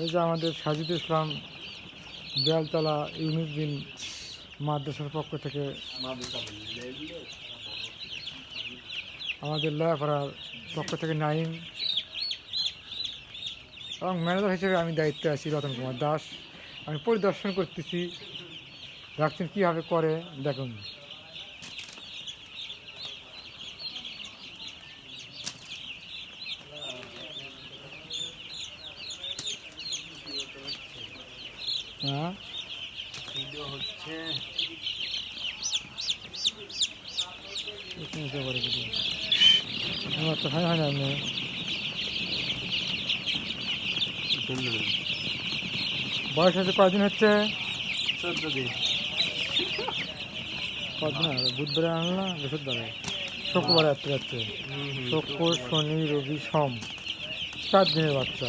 এই যে আমাদের সাজিদ ইসলাম বেলতলা ইউনিট বিন মাদ্রাসার পক্ষ থেকে আমাদের লয়াপাড়ার পক্ষ থেকে নাইম এবং ম্যানেজার হিসেবে আমি দায়িত্বে আছি রতন কুমার দাস। আমি পরিদর্শন করতেছি ভ্যাকসিন কীভাবে করে, দেখুন। হ্যাঁ। হচ্ছে। নিতে পারে যদি আমার তো হয় হয় না আপনি বয়স হচ্ছে কয়দিন হচ্ছে? চোদ্দ দিন। কদিন বুধবারে আনলো বৃহস্পতিবারে? শুক্রবারে রাত্রে যাচ্ছে শুক্র শনি রবি সোম। চার দিনের বাচ্চা।